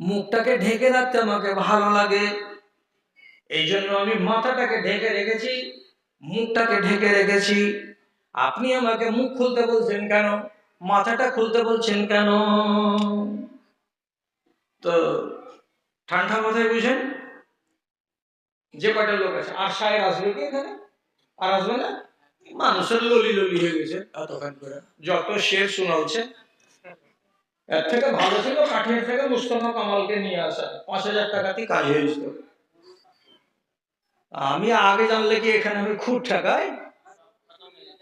মুখটাকে ঢেকে রাখতে আমাকে ভালো লাগে। এই জন্য আমি মাথাটাকে ঢেকে রেখেছি মুখটাকে ঢেকে রেখেছি। আপনি আমাকে মুখ খুলতে বলছেন কেন? মাথাটা খুলতে বলছেন কেন? তো ঠান্ডা মাথায় বুঝেন? যে কয়টা লোক আছে? আর সাহেব আসবে কি এখানে? আর আসবে না? মানুষের ললি ললি হয়ে গেছে। এতক্ষণ করে যত শের শোনাচ্ছে। এর থেকে ভালো ছিল কাঠিয়ার থেকে মুস্তফা কামালকে নিয়ে আসা। পাঁচ হাজার টাকাতেই কাজ হয়ে যেত। আমি আগে জানলে কি এখানে আমি খুব ঠেকাই?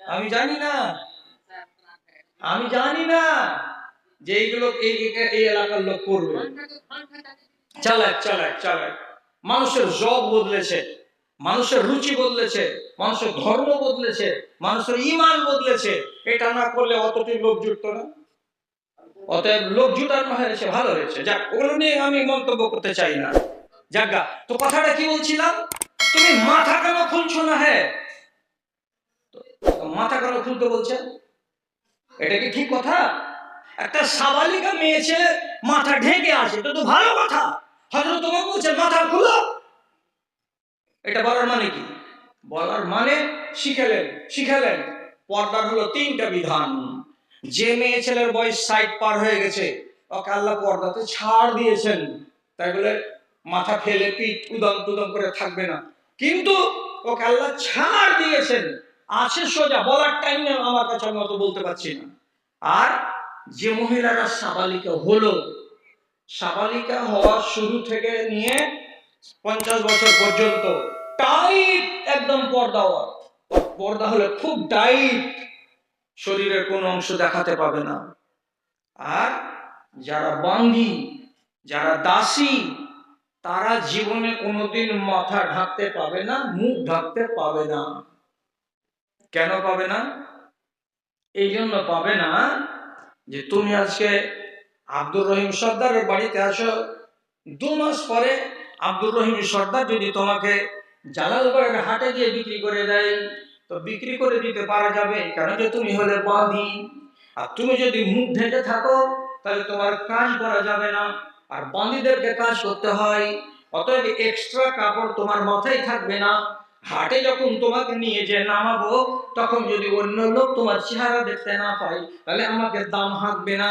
আমি জানি না। আমি জানি না যে এইগুলো এই, এই- এই এলাকার লোক করবে। চালাক চালাক চালাক মানুষের জব বদলেছে, মানুষের রুচি বদলেছে, মানুষের ধর্ম বদলেছে, মানুষের ইমান বদলেছে। এটা না করলে অতটি লোক জুটতো না। অতএব লোক জুটানো হয়েছে ভালো হয়েছে যাক, ওগুলো নিয়ে আমি মন্তব্য করতে চাই না। যাগা তো কথাটা কি বলছিলাম? তুমি মাথা কেন খুলছো না হ্যাঁ মাথা কেন খুলতে বলছে এটা কি ঠিক কথা? একটা সাবালিকা মেয়ে ছেলে মাথা ঢেকে আছে এটা তো ভালো কথা। হয়তো তোমাকে বলছে, মাথা খুলো। এটা বলার মানে কি? বলার মানে শিখালেন শিখালেন পর্দার হলো তিনটা বিধান। যে মেয়ে ছেলের বয়স ষাট পার হয়ে গেছে, ওকে আল্লাহ পর্দাতে ছাড় দিয়েছেন। তাই বলে মাথা ফেলে পিঠ উদম তুদম করে থাকবে না। কিন্তু ওকে আল্লাহ ছাড় দিয়েছেন। আছে সোজা, বলার টাইম আমার কাছে আমি অত বলতে পারছি না। আর যে মহিলারা সাবালিকা হলো, সাবালিকা হওয়ার শুরু থেকে নিয়ে পঞ্চাশ বছর পর্যন্ত টাইট একদম পর্দা ওর। পর্দা হলে খুব টাইট। শরীরের কোনো অংশ দেখাতে পাবে না। আর যারা বাঙ্গি, যারা দাসী, তারা জীবনে কোনোদিন মাথা ঢাকতে পাবে না, মুখ ঢাকতে পাবে না। কেন পাবে না? এই জন্য পাবে না যে তুমি আজকে আব্দুর রহিম সর্দারের বাড়িতে আসো দু মাস পরে আব্দুর রহিম সর্দার যদি তোমাকে জালালগড়ের হাটে গিয়ে বিক্রি করে দেয় তো বিক্রি করে দিতে পারা যাবে। কেন যে তুমি হলে বাঁধি। আর তুমি যদি মুখ ঢেকে থাকো, তাহলে তোমার কাজ করা যাবে না। আর বাঁধিদেরকে কাজ করতে হয়। অতএব এক্সট্রা কাপড় তোমার মাথায় থাকবে না। হাটে যখন তোমাকে নিয়ে যে নামাবো, তখন যদি অন্য লোক তোমার চেহারা দেখতে না পাই তাহলে আমাকে দাম হাঁকবে না।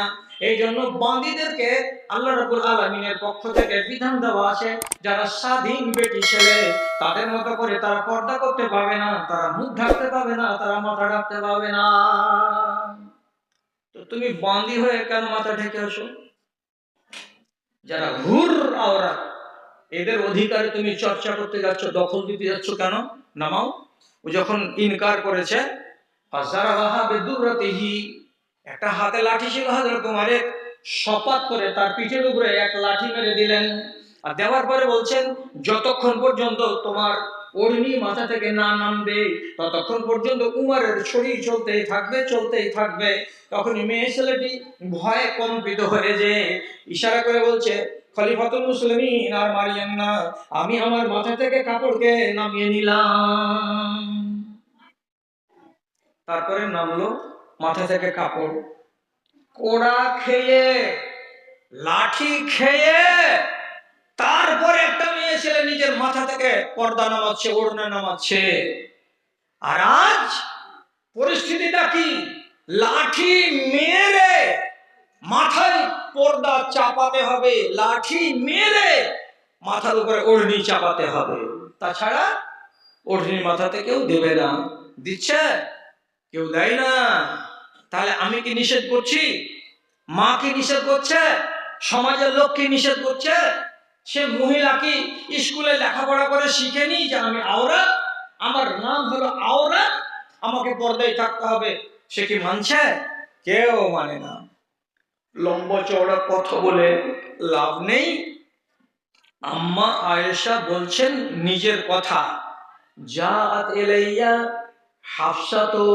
এই জন্য বাঁদিদেরকে আল্লাহ রাবুল আলমিনের পক্ষ থেকে বিধান দেওয়া আছে, যারা স্বাধীন বেটি ছেলে, তাদের মতো করে তারা পর্দা করতে পাবে না, তারা মুখ ঢাকতে পাবে না, তারা মাথা ঢাকতে পাবে না। তো তুমি বাঁদি হয়ে কেন মাথা ঢেকে আসো? যারা হুর আওরা এদের অধিকারে তুমি চর্চা করতে যাচ্ছ, দখল দিতে যাচ্ছ কেন? নামাও। ও যখন ইনকার করেছে একটা হাতে লাঠি ছিল হযরত উমারের শপাত করে তার পিঠের উপরে এক লাঠি মেরে দিলেন। আর দেওয়ার পরে বলছেন, যতক্ষণ পর্যন্ত তোমার ওড়নি মাথা থেকে না নামবে, ততক্ষণ পর্যন্ত উমারের শরীর চলতেই থাকবে চলতেই থাকবে। তখনই মেয়ে ছেলেটি ভয়ে কম্পিত হয়ে যে ইশারা করে বলছে খলিফাতুল মুসলিমিন আর মারিয়ান না। আমি আমার মাথা থেকে কাপড়কে নামিয়ে নিলাম। তারপরে নামলো মাথা থেকে কাপড়। কোড়া খেয়ে, লাঠি খেয়ে, তারপরে একটা মেয়ে ছেলে নিজের মাথা থেকে পর্দা নামাচ্ছে, ওড়না নামাচ্ছে। আর আজ পরিস্থিতিটা কি? লাঠি মেরে মাথায় পর্দা চাপাতে হবে, লাঠি মেরে মাথার উপরে ওড়নি চাপাতে হবে। তাছাড়া ওড়নি মাথাতে কেউ দেবে না। দিচ্ছে? কেউ দেয় না। তাহলে আমি কি নিষেধ করছি? মা কি নিষেধ করছে? সমাজের লোক কি নিষেধ করছে? সে মহিলা কি স্কুলে লেখাপড়া করে শিখেনি যে আমি আওরা আমার নাম হলো আওরা আমাকে পর্দায় থাকতে হবে। সে কি মানছে? কেউ মানে না। লম্বা চওড়া কথা বলে লাভ নেই। আম্মা আয়েশা বলছেন, নিজের কথা। জাত এলাইয়া হাফসা তো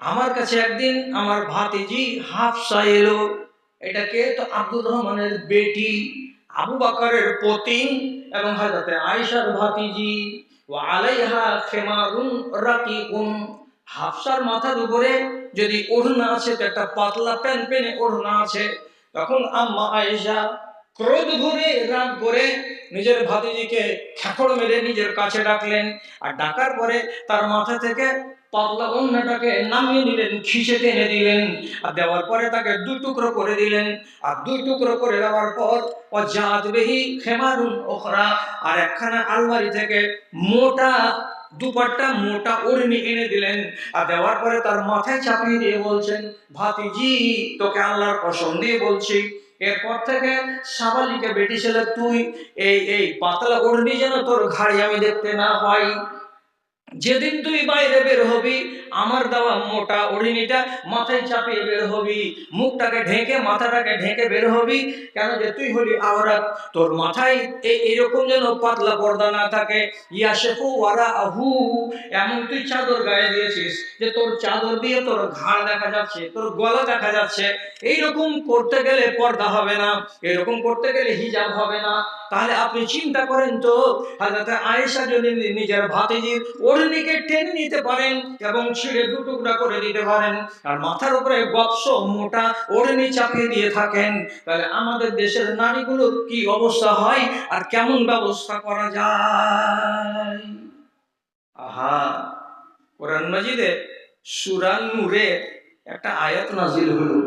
আমার কাছে একদিন আমার ভাতিজি হাফসা এলো। এটাকে তো আব্দুর রহমানের বেটি, আবু বাকারের পতি এবং হাজরতে আয়েশার ভাতিজি। ও আলাইহা খেমারুন রাকিকুন হাফসার মাথার উপরে যদি ওড়না আছে তো একটা পাতলা প্যান পেনে ওড়না আছে, তখন আম্মা আয়েশা ক্রোধ ভরে, রাগ করে নিজের ভাতিজিকে খ্যাকড় মেরে নিজের কাছে ডাকলেন। আর ডাকার পরে তার মাথা থেকে পাতলা অন্যটাকে নামিয়ে নিলেন খিসে টেনে দিলেন। আর দেওয়ার পরে তাকে দুই টুকরো করে দিলেন। আর দুই টুকরো করে দেওয়ার পর অজাত বেহি খেমারুন ওখরা, আর একখানা আলমারি থেকে মোটা দুপাট্টা মোটা ওর এনে দিলেন। আর দেওয়ার পরে তার মাথায় চাপিয়ে দিয়ে বলছেন, ভাতিজি, তোকে আল্লাহর কসম দিয়ে বলছি, এরপর থেকে সাবালিকে বেটি ছেলে তুই এই এই পাতলা ওড়নি যেন তোর ঘাড়ি আমি দেখতে না পাই। যেদিন তুই বাইরে বের হবি, আমার দেওয়া মোটা ওড়িনিটা মাথায় চাপিয়ে বের হবি, মুখটাকে ঢেকে, মাথাটাকে ঢেকে বের হবি। কেন যে তুই হলি আওরাত, তোর মাথায় এই এরকম যেন পাতলা পর্দা না থাকে। ইয়াশেফু ওয়ারা আহু এমন তুই চাদর গায়ে দিয়েছিস যে তোর চাদর দিয়ে তোর ঘাড় দেখা যাচ্ছে, তোর গলা দেখা যাচ্ছে। এইরকম করতে গেলে পর্দা হবে না, এরকম করতে গেলে হিজাব হবে না। তাহলে আপনি চিন্তা করেন তো হাজরত আয়েশা যদি নিজের ভাতিজির ওড়নিকে টেনে নিতে পারেন এবং ছিঁড়ে দু টুকরা করে দিতে পারেন। আর মাথার উপরে গৎস মোটা ওড়নি চাপিয়ে দিয়ে থাকেন। তাহলে আমাদের দেশের নারীগুলোর কি অবস্থা হয় আর কেমন ব্যবস্থা করা যায়? আহা, কোরআন মাজিদে সূরা নূরে একটা আয়াত নাজিল হলো।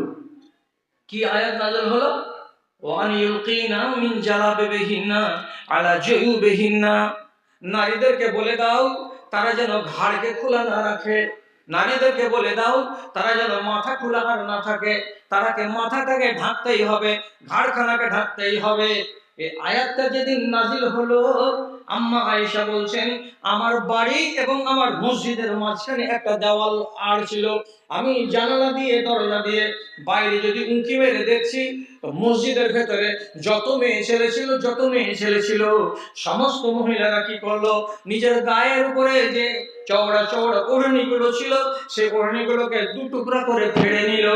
কি আয়াত নাজিল হলো? ওয়ান ইউকিনা মিন জালাবিবিহিন্না আলা জুয়ুবিহিন্না। নারীদেরকে বলে দাও তারা যেন ঘাড়কে খোলা না রাখে। নারীদেরকে বলে দাও, তারা যেন মাথা খোলা আর না থাকে। তারাকে মাথাটাকে ঢাকতেই হবে, ঘাড়খানাকে ঢাকতেই হবে। এই আয়াতটা যেদিন নাজিল হলো, আম্মা আয়েশা বলছেন, আমার বাড়ি এবং আমার মসজিদের মাঝখানে একটা দেওয়াল আর ছিল। আমি জানালা দিয়ে, দরজা দিয়ে বাইরে যদি উঁকি মেরে দেখছি মসজিদের ভেতরে যত মেয়ে ছেলে ছিল, যত মেয়ে ছেলে ছিল, সমস্ত মহিলারা কি করল? নিজের গায়ের উপরে যে চওড়া চওড়া ওড়নিগুলো ছিল সেই ওড়নিগুলোকে দু টুকরা করে ফেড়ে নিল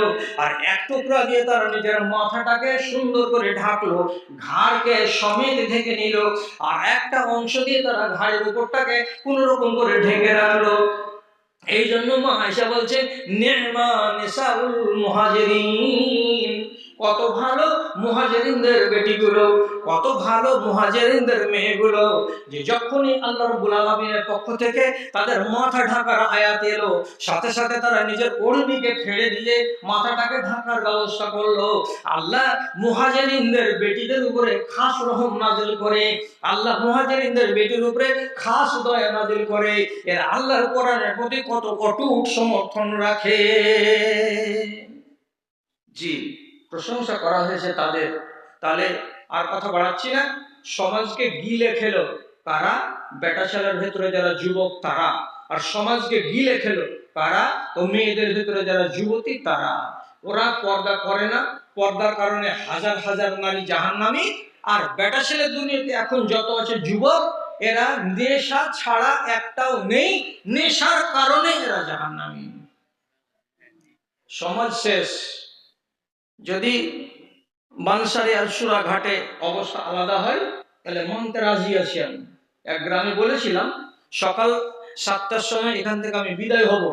আর এক টুকরা দিয়ে তারা নিজের মাথাটাকে সুন্দর করে ঢাকলো, ঘাড়কে সমেত ঢেকে নিল আর একটা অংশ দিয়ে তারা ঘাড়ের উপরটাকে কোন রকম করে ঢেকে রাখল। এই জন্য মা আয়সা বলছে নেমা নেশাউল মুহাজিরিন। কত ভালো মুহাজিরিনদের বেটিগুলো, কত ভালো মুহাজিরিনদের মেয়েগুলো, যে যখনই আল্লাহ রাব্বুল আলামিনের পক্ষ থেকে তাদের মাথা ঢাকার আয়াত এলো, সাথে সাথে তারা নিজের ওড়নিকে ফেলে দিয়ে মাথাটাকে ঢাকার ব্যবস্থা করল। আল্লাহ মুহাজিরিনদের বেটিদের উপরে খাস রহম নাজিল করে, আল্লাহ মুহাজিরিনদের বেটির উপরে খাস দয়া নাজিল করে। এর আল্লাহর কোরআনের প্রতি কত অটুট সমর্থন রাখে। জি। প্রশংসা করা হয়েছে তাদের। তাহলে আর কথা বাড়াচ্ছি না। সমাজকে গিলে খেলো কারা? বেটা ছেলের ভেতরে যারা যুবক, তারা। আর সমাজকে গিলে খেলো কারা? ও মেয়েদের ভেতরে যারা যুবতী, তারা। ওরা পর্দা করে না। পর্দার কারণে হাজার হাজার নারী জাহান্নামী। আর বেটা ছেলে দুনিয়াতে এখন যত আছে যুবক, এরা নেশা ছাড়া একটাও নেই। নেশার কারণে এরা জাহান্নামী। সমাজ শেষ। যদি বানসারি আর সুরা ঘাটে অবস্থা আলাদা হয়, তাহলে মন্তে রাজি আছি আমি। এক গ্রামে বলেছিলাম, সকাল সাতটার সময় এখান থেকে আমি বিদায় হব।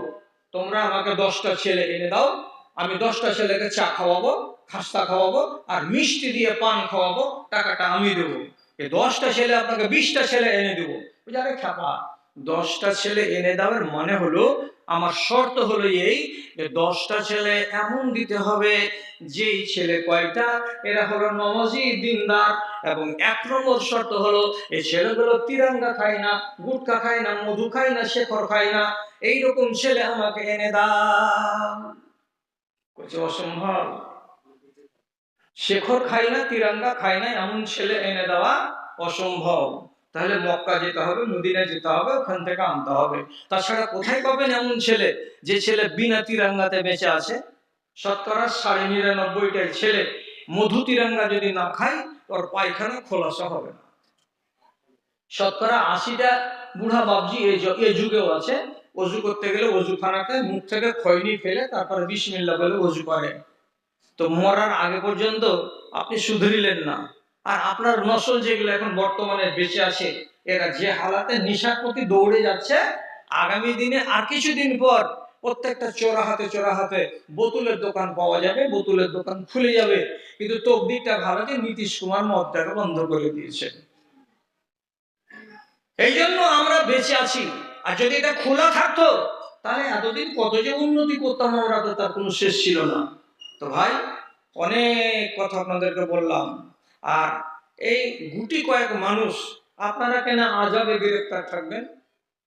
তোমরা আমাকে দশটা ছেলে এনে দাও, আমি দশটা ছেলেকে চা খাওয়াবো, খাস্তা খাওয়াবো, আর মিষ্টি দিয়ে পান খাওয়াবো, টাকাটা আমি দেবো। এই দশটা ছেলে আপনাকে বিশটা ছেলে এনে দেবো। আরে খাপা দশটা ছেলে এনে দেওয়ার মানে হলো আমার শর্ত হলো এই যে দশটা ছেলে এমন দিতে হবে, যেই ছেলে কয়টা? এরা হলো নমাজি, দিনদার এবং এক নম্বর শর্ত হলো এই ছেলেগুলো তিরঙ্গা খায় না, গুটকা খায় না, মধু খায় না, শেখর খায় না। এইরকম ছেলে আমাকে এনে দাও। অসম্ভব। শেখর খায় না, তিরঙ্গা খায় না, এমন ছেলে এনে দেওয়া অসম্ভব। তাহলে মক্কা যেতে হবে মদিনা যেতে হবে, ওখান থেকে আনতে হবে। তাছাড়া কোথায় পাবেন এমন ছেলে? যে ছেলে বিনা তিরঙ্গাতে বেঁচে আছে, শতকরা সাড়ে নিরানব্বইটাই ছেলে। মধু তিরঙ্গা যদি না খায়, ওর পায়খানা খোলাসা হবে না। শতকরা আশিটা বুড়া বাবজি এই যুগেও আছে। অজু করতে গেলে অজুখানাতে মুখ থেকে খৈনি ফেলে তারপরে বিসমিল্লা বলে অজু করে। তো মরার আগে পর্যন্ত আপনি শুধরিলেন না। আর আপনার নসল যেগুলো এখন বর্তমানে বেঁচে আছে, এরা যে হালাতে নিশার প্রতি দৌড়ে যাচ্ছে, আগামী দিনে আর কিছুদিন পর প্রত্যেকটা চোরা হাতে চোরা হাতে বোতলের দোকান পাওয়া যাবে, বোতলের দোকান খুলে যাবে। কিন্তু তকদিরটা যে নীতিশ কুমার মদটাকে বন্ধ করে দিয়েছেন এই জন্য আমরা বেঁচে আছি। আর যদি এটা খোলা থাকতো, তাহলে এতদিন কত যে উন্নতি করতাম আমরা, তো তার কোনো শেষ ছিল না। তো ভাই, অনেক কথা আপনাদেরকে বললাম। আর এই গুটি কয়েক মানুষ, আপনারা কেন আজাবে গ্রেফতার থাকবেন?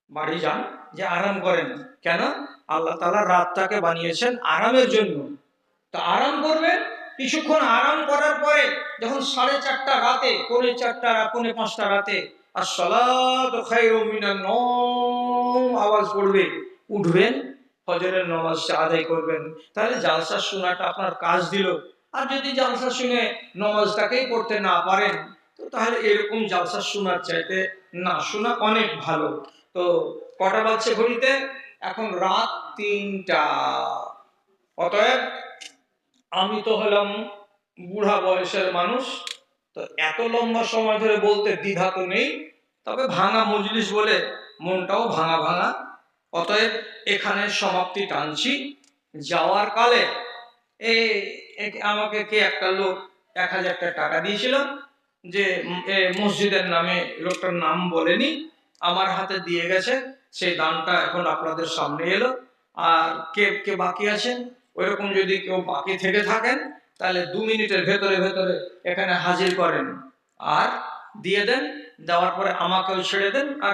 বাড়ি যান, যে আরাম করেন। কেন? আল্লাহ তালা রাতটাকে বানিয়েছেন আরামের জন্য। তো আরাম করবেন? কিছুক্ষণ আরাম করার পরে যখন সাড়ে চারটা রাতে, পৌনে চারটা পৌনে পাঁচটা রাতে আর সলাত খায়রুম মিনান নওম আওয়াজ পড়বে, উঠবেন, ফজরের নামাজটা আদায় করবেন। তাহলে জালসা শোনাটা আপনার কাজ দিল। আর যদি জালসা শুনে নমাজটাকেই পড়তে না পারেন, তো তাহলে এরকম জালসা শোনার চাইতে না শোনা অনেক ভালো। তো কটা বাজছে ঘড়িতে? এখন রাত তিনটা। অতএব আমি তো হলাম বুড়া বয়সের মানুষ, তো এত লম্বা সময় ধরে বলতে দ্বিধা তো নেই, তবে ভাঙা মজলিস বলে মনটাও ভাঙা ভাঙা। অতএব এখানে সমাপ্তি টানছি। যাওয়ার কালে এ এ- আমাকে কে একটা লোক এক হাজার টাকা দিয়েছিল যে মসজিদের নামে লোকটার নাম বলেনি, আমার হাতে দিয়ে গেছে, সেই দানটা এখন আপনাদের সামনে এলো। আর কে কে বাকি আছেন? ওইরকম যদি কেউ বাকি থেকে থাকেন, তাহলে দু মিনিটের ভেতরে ভেতরে এখানে হাজির করেন। আর দিয়ে দেন, দেওয়ার পরে আমাকেও ছেড়ে দেন, আর